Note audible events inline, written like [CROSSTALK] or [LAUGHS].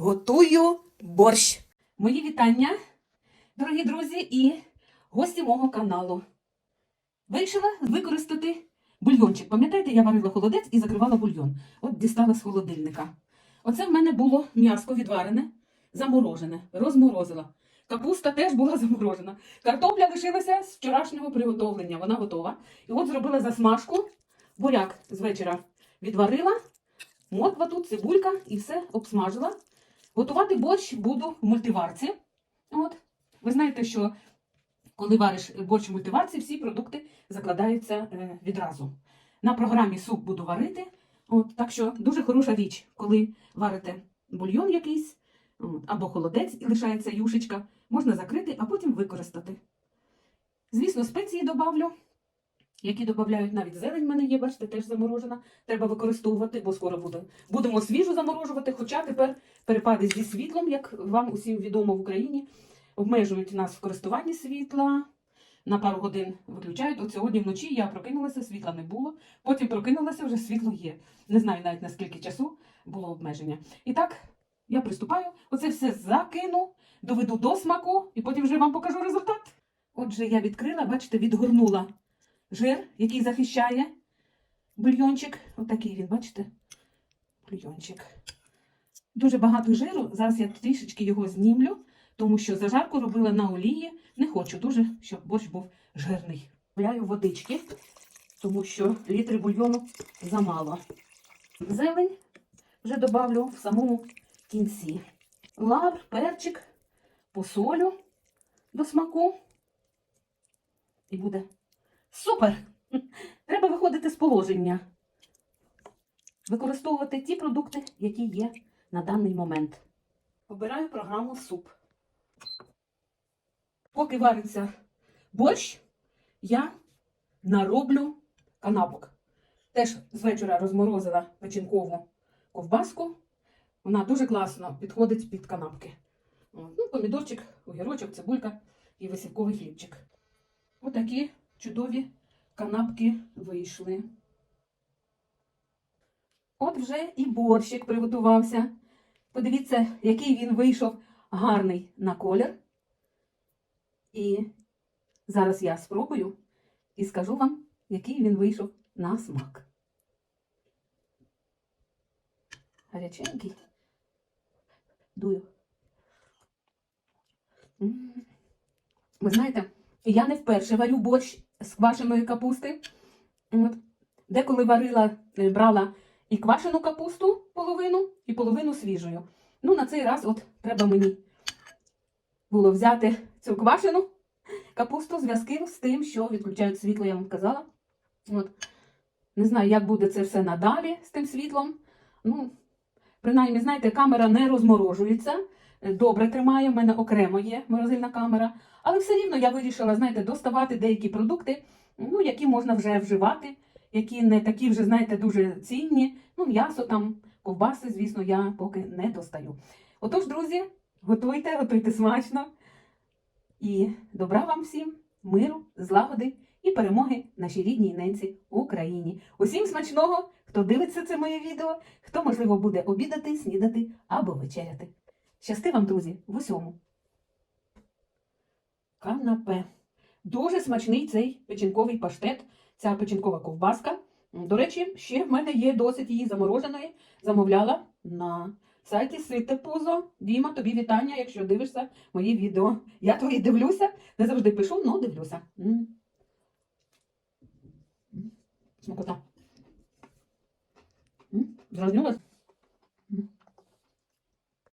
готую борщ. Мої вітання, дорогі друзі і гості мого каналу. Вирішила використати бульйончик. Пам'ятаєте, я варила холодець і закривала бульйон. От дістала з холодильника. Оце в мене було м'яско відварене, заморожене, розморозила. Капуста теж була [LAUGHS] заморожена. Картопля лишилася з вчорашнього приготовлення. Вона готова. І от зробила засмажку. Буряк з вечора відварила. Морква тут, цибулька і все обсмажила. Готувати борщ буду в мультиварці. От. Ви знаєте, що коли вариш борщ в мультиварці, всі продукти закладаються е, відразу. На програмі суп буду варити. От, так що дуже хороша річ, коли варите бульйон якийсь от, або холодець і лишається юшечка, можна закрити, а потім використати. Звісно, спеції добавлю, які додають навіть зелень в мене є, бачите, теж заморожена. Треба використовувати, бо скоро буде. Будемо свіжу заморожувати, хоча тепер перепади зі світлом, як вам усім відомо в Україні, обмежують нас в користуванні світла. На пару годин виключають. От сьогодні вночі я прокинулася, світла не було. Потім прокинулася, вже світло є. Не знаю навіть наскільки часу було обмеження. І так, я приступаю, оце все закину, доведу до смаку і потім вже вам покажу результат. Отже, я відкрила, бачите, відгорнула жир, який захищає бульйончик. Отакий він, бачите? Бульйончик. Дуже багато жиру. Зараз я трішечки його знімлю, тому що зажарку робила на олії. Не хочу дуже, щоб борщ був жирний. Вляю водички, тому що літри бульйону замало. Зелень вже добавлю в самому кінці. Лавр, перчик, посолю до смаку. І буде супер! Треба виходити з положення. Використовувати ті продукти, які є на даний момент. Обираю програму суп. Поки вариться борщ, я нароблю канапок. Теж з вечора розморозила печінкову ковбаску. Вона дуже класно підходить під канапки. Ну, помідорчик, огірочок, цибулька і висівковий хлібчик. Отакі чудові канапки вийшли. От вже і борщик приготувався. Подивіться, який він вийшов гарний на колір. І зараз я спробую і скажу вам, який він вийшов на смак. Гаряченький. Дую. Ви знаєте, я не вперше варю борщ з квашеної капусти. От. Деколи варила, е, брала і квашену капусту половину, і половину свіжою. Ну, на цей раз от треба мені було взяти цю квашену капусту в зв'язку з тим, що відключають світло, я вам казала. От. Не знаю, як буде це все надалі з тим світлом. Ну, принаймні, знаєте, камера не розморожується. Добре тримає, в мене окремо є морозильна камера. Але все рівно я вирішила, знаєте, доставати деякі продукти, ну, які можна вже вживати, які не такі вже, знаєте, дуже цінні. Ну, м'ясо там, ковбаси, звісно, я поки не достаю. Отож, друзі, готуйте, готуйте смачно. І добра вам всім, миру, злагоди і перемоги нашій рідній ненці Україні. Усім смачного, хто дивиться це моє відео, хто, можливо, буде обідати, снідати або вечеряти. Щасти вам, друзі, в усьому. Канапе. Дуже смачний цей печінковий паштет, ця печінкова ковбаска. До речі, ще в мене є досить її замороженої. Замовляла на сайті Сите Пузо. Діма, тобі вітання, якщо дивишся мої відео. Я твої дивлюся, не завжди пишу, але дивлюся. Смакота. Зразнулась?